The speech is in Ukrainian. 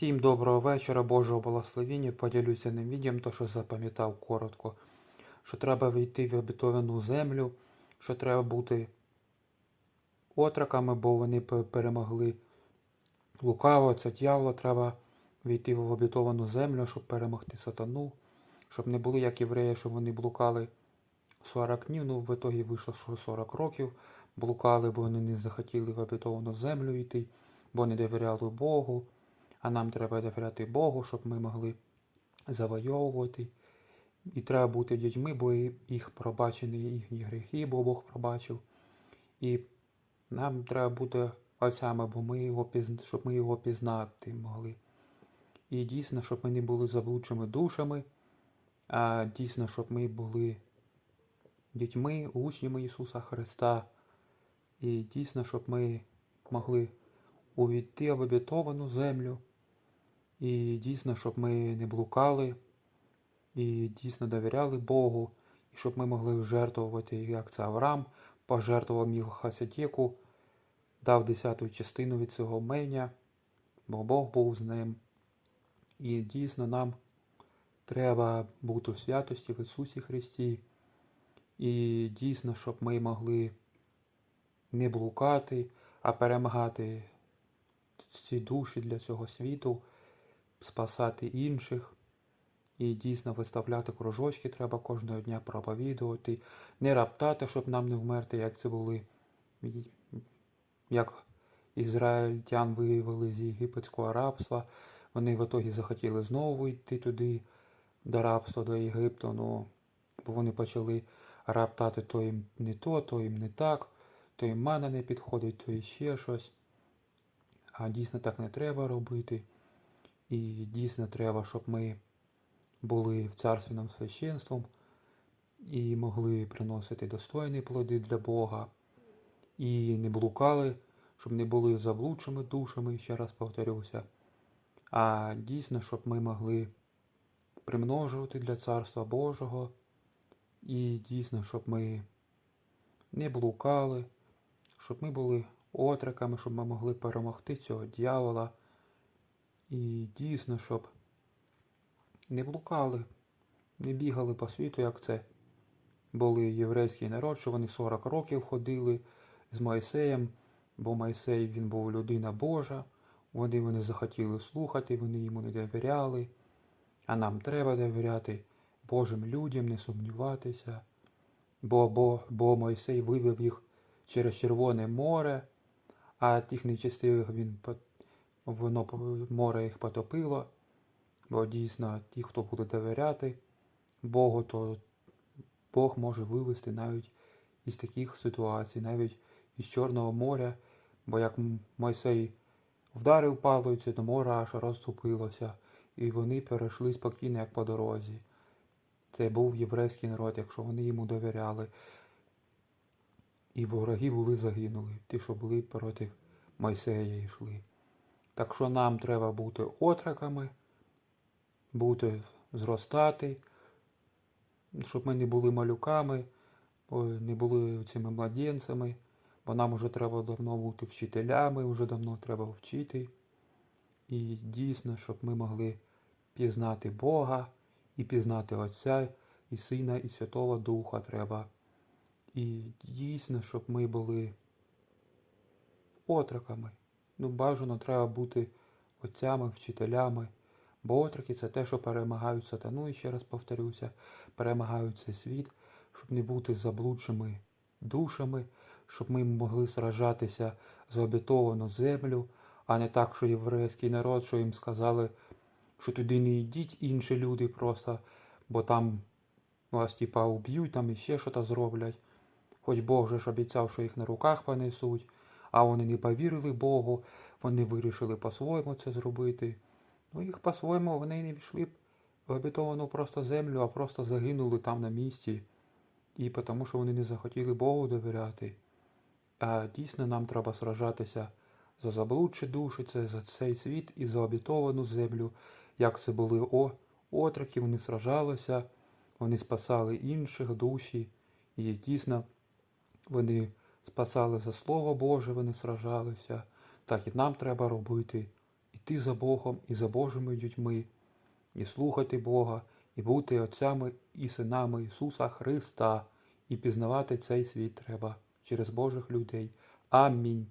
Всім доброго вечора, Божого благословення. Поділюся ним відео, то що запам'ятав коротко. Що треба війти в обітовану землю, що треба бути отроками, бо вони перемогли лукаво, це дьявола, треба війти в обітовану землю, щоб перемогти сатану, щоб не були як євреї, щоб вони блукали 40 днів, ну в ітогі вийшло, що 40 років блукали, бо вони не захотіли в обітовану землю йти, бо не довіряли Богу. А нам треба довіряти Богу, щоб ми могли завойовувати. І треба бути дітьми, бо їх пробачені їхні гріхи, бо Бог пробачив. І нам треба бути отцями, бо ми його пізна... щоб ми його пізнати могли. І дійсно, щоб ми не були заблудшими душами, а дійсно, щоб ми були дітьми, учнями Ісуса Христа. І дійсно, щоб ми могли увійти в обітовану землю. І дійсно, щоб ми не блукали, і дійсно довіряли Богу, і щоб ми могли жертвувати, як це Авраам пожертвував Мілхасидєку, дав десяту частину від цього меня, бо Бог був з ним. І дійсно нам треба бути в святості в Ісусі Христі. І дійсно, щоб ми могли не блукати, а перемагати ці душі для цього світу, спасати інших. І дійсно виставляти кружочки треба кожного дня проповідувати, не раптати, щоб нам не вмерти, як це були, як ізраїльтян виявили з єгипетського рабства. Вони в ітогі захотіли знову йти туди, до рабства, до Єгипту. Ну, бо вони почали раптати то їм не то, то їм не так, то їм мана не підходить, то іще щось. А дійсно так не треба робити. І дійсно треба, щоб ми були в царственному священством і могли приносити достойні плоди для Бога. І не блукали, щоб не були заблудшими душами, ще раз повторюся. А дійсно, щоб ми могли примножувати для Царства Божого. І дійсно, щоб ми не блукали, щоб ми були отроками, щоб ми могли перемогти цього дьявола. І дійсно, щоб не блукали, не бігали по світу, як це були єврейський народ, що вони 40 років ходили з Мойсеєм, бо Мойсей він був людина Божа, вони вони захотіли слухати, вони йому не довіряли. А нам треба довіряти Божим людям, не сумніватися. Бо, бо, бо Мойсей вивів їх через Червоне море, а тих нечистивих він воно море їх потопило. Бо дійсно ті, хто буде довіряти Богу, то Бог може вивести навіть із таких ситуацій, навіть із Чорного моря, бо як Мойсей вдарив палицю, то море аж розступилося, і вони перейшли спокійно, як по дорозі. Це був єврейський народ, якщо вони йому довіряли. І вороги були загинули, ті, що були проти Мойсея йшли. Так що нам треба бути отроками, бути зростати, щоб ми не були малюками, не були цими младенцями, бо нам вже треба давно бути вчителями, вже давно треба вчити. І дійсно, щоб ми могли пізнати Бога і пізнати Отця, і Сина, і Святого Духа треба. І дійсно, щоб ми були отроками. Ну, бажано треба бути отцями, вчителями. Бо отроки це те, що перемагають сатану, і ще раз повторюся, перемагають цей світ, щоб не бути заблудшими душами, щоб ми могли сражатися за обітовану землю, а не так, що єврейський народ, що їм сказали, що туди не йдіть інші люди просто, бо там вас типа уб'ють, там іще щось зроблять. Хоч Бог же ж обіцяв, що їх на руках понесуть, а вони не повірили Богу, вони вирішили по-своєму це зробити. Ну, їх по-своєму вони не війшли в обітовану просто землю, а просто загинули там на місці. І тому, що вони не захотіли Богу довіряти. А дійсно нам треба сражатися за заблудші душі, це за цей світ і за обітовану землю. Як це були о, отроки, вони сражалися, вони спасали інших душі. І дійсно вони спасали за Слово Боже, вони сражалися. Так і нам треба робити. Іти за Богом і за Божими дітьми, і слухати Бога, і бути отцями і синами Ісуса Христа, і пізнавати цей світ треба через Божих людей. Амінь.